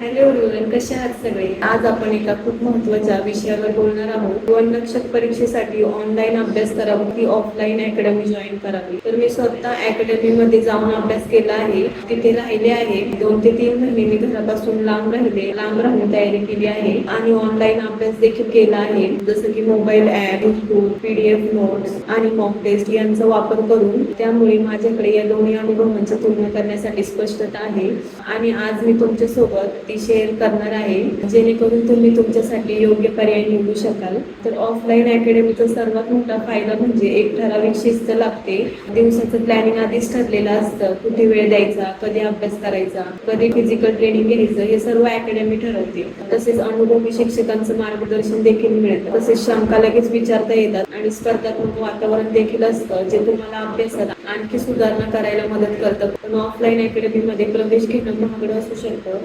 Hello everyone कसे आहात सगळे? आज आपण एका खूप महत्त्वाच्या विषयावर बोलणार आहोत. वन नक्षक परीक्षेसाठी ऑनलाईन अभ्यास करावा की ऑफलाईन अकॅडमी जॉईन करावी? तर मी स्वतः अकॅडमी मध्ये जाऊन अभ्यास केला आहे. तिथे राहिले आहे. दोन ते तीन महिने मी घरापासून लांब राहिले. लांब राहून तयारी केली आहे आणि ऑनलाईन अभ्यास देखील केला आहे. जसं की mobile app YouTube PDF notes आणि मॉक टेस्ट यांचा वापर करून. त्यामुळे माझ्याकडे या दोन्ही अनुभवांची तुलना करण्यासाठी स्पष्टता आहे. आणि आज मी तुमच्यासोबत ती शेअर करणार आहे. जेणेकरून तुम्ही तुमच्यासाठी योग्य पर्याय निवडू शकाल. तर ऑफलाईन अकॅडमीचा सर्वात मोठा फायदा म्हणजे एक ठराविक शिस्त लागते. दिवसाचं प्लॅनिंग आधीच ठरलेलं असतं. कुठे वेळ द्यायचा कधी अभ्यास करायचा कधी फिजिकल ट्रेनिंग घ्यायचं हे सर्व अकॅडमी ठरवते. तसेच अनुभवी शिक्षकांचं मार्गदर्शन देखील मिळतं. तसेच शंका लगेच विचारता येतात आणि स्पर्धात्मक वातावरण देखील असतं जे तुम्हाला अभ्यासात आणखी सुधारणा करायला मदत करतं. पण ऑफलाईन अकॅडमीमध्ये प्रवेश घेणं महागडं असू शकतं.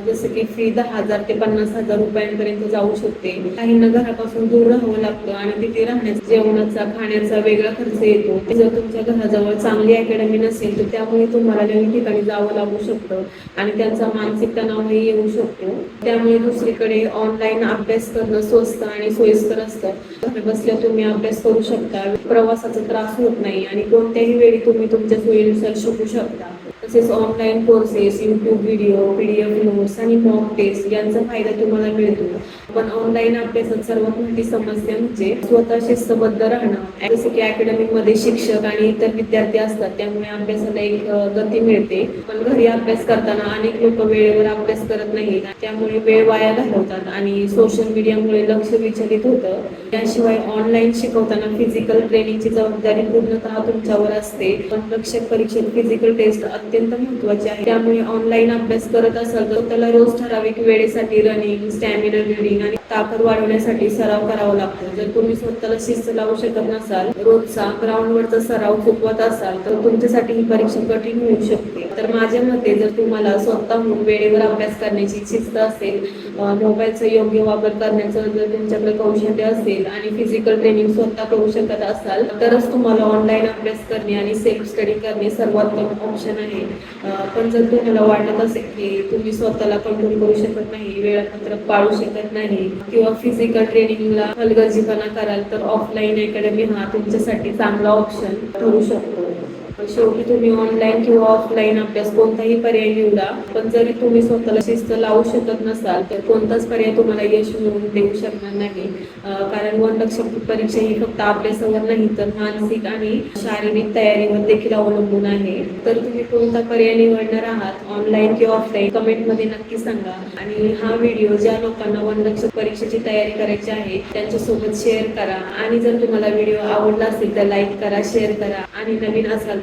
जसं की फी दहा हजार ते पन्नास हजार रुपयांपर्यंत जाऊ शकते. काहींना घरापासून दूर राहावं लागतं आणि तिथे राहण्याचा जेवणाचा खाण्याचा वेगळा खर्च येतो. जर तुमच्या घराजवळ चांगली अकॅडमी नसेल तर त्यामुळे तुम्हाला नवीन ठिकाणी जावं लागू शकतं आणि त्यांचा मानसिक तणावही येऊ शकतो. त्यामुळे दुसरीकडे ऑनलाईन अभ्यास करणं स्वस्त आणि सोयीस्कर असतं. बसल्या तुम्ही अभ्यास करू शकता. प्रवासाचा त्रास होत नाही आणि कोणत्याही वेळी तुम्ही तुमच्या सोयीनुसार शिकू शकता. तसेच online courses YouTube video PDF notes आणि मॉक टेस्ट यांचा फायदा तुम्हाला मिळतो. पण ऑनलाईन अभ्यासात सर्वात मोठी समस्या म्हणजे स्वतः शिस्तबद्ध राहणं. जसं की अकॅडमीमध्ये शिक्षक आणि इतर विद्यार्थी असतात त्यामुळे अभ्यासाला एक गती मिळते. पण घरी अभ्यास करताना अनेक लोक वेळेवर अभ्यास करत नाहीत. त्यामुळे वेळ वाया घालवतात आणि सोशल मीडियामुळे लक्ष विचलित होतं. त्याशिवाय ऑनलाईन शिकवताना फिजिकल ट्रेनिंगची जबाबदारी पूर्णतः तुमच्यावर असते. पण रक्षक परीक्षेत फिजिकल टेस्ट अत्यंत महत्त्वाचे आहे. त्यामुळे ऑनलाईन अभ्यास करत असाल तर त्याला रोज ठराविक वेळेसाठी रनिंग स्टॅमिना बिल्डिंग आणि ताकद वाढवण्यासाठी सराव करावा लागतो. जर तुम्ही स्वतःला शिस्त लावू शकत नसाल रोजचा ग्राउंडवरचा सराव चुकवत असाल तर तुमच्यासाठी ही परीक्षा कठीण होऊ शकते. तर माझ्या मते जर तुम्हाला स्वतःहून वेळेवर अभ्यास करण्याची शिस्त असेल मोबाईलचा योग्य वापर करण्याचं जर तुमच्याकडे कौशल्य असेल आणि फिजिकल ट्रेनिंग स्वतः करू शकत असाल तरच तुम्हाला ऑनलाईन अभ्यास करणे आणि सेल्फ स्टडी करणे सर्वोत्तम ऑप्शन आहे. पण जर तुम्हाला वाटत असेल की तुम्ही स्वतःला कंट्रोल करू शकत नाही वेळापत्रक पाळू शकत नाही किंवा फिजिकल ट्रेनिंगला हलगर्जीपणा कराल तर ऑफलाईन अकॅडमी हा तुमच्यासाठी चांगला ऑप्शन ठरू शकतो. शेवटी तुम्ही ऑनलाईन किंवा ऑफलाईन अभ्यास कोणताही पर्याय निवडा. पण जरी तुम्ही स्वतःला शिस्त लावू शकत नसाल तर कोणताच पर्याय तुम्हाला यश मिळवून देऊ शकणार नाही. कारण वनरक्षक परीक्षा ही फक्त अभ्यासावर नाही तर मानसिक आणि शारीरिक तयारीवर देखील अवलंबून आहे. तर तुम्ही कोणता पर्याय निवडणार आहात ऑनलाईन किंवा ऑफलाईन कमेंटमध्ये नक्की सांगा. आणि हा व्हिडिओ ज्या लोकांना वनलक्षक परीक्षेची तयारी करायची आहे त्यांच्यासोबत शेअर करा. आणि जर तुम्हाला व्हिडिओ आवडला असेल तर लाईक करा शेअर करा. आणि नवीन असाल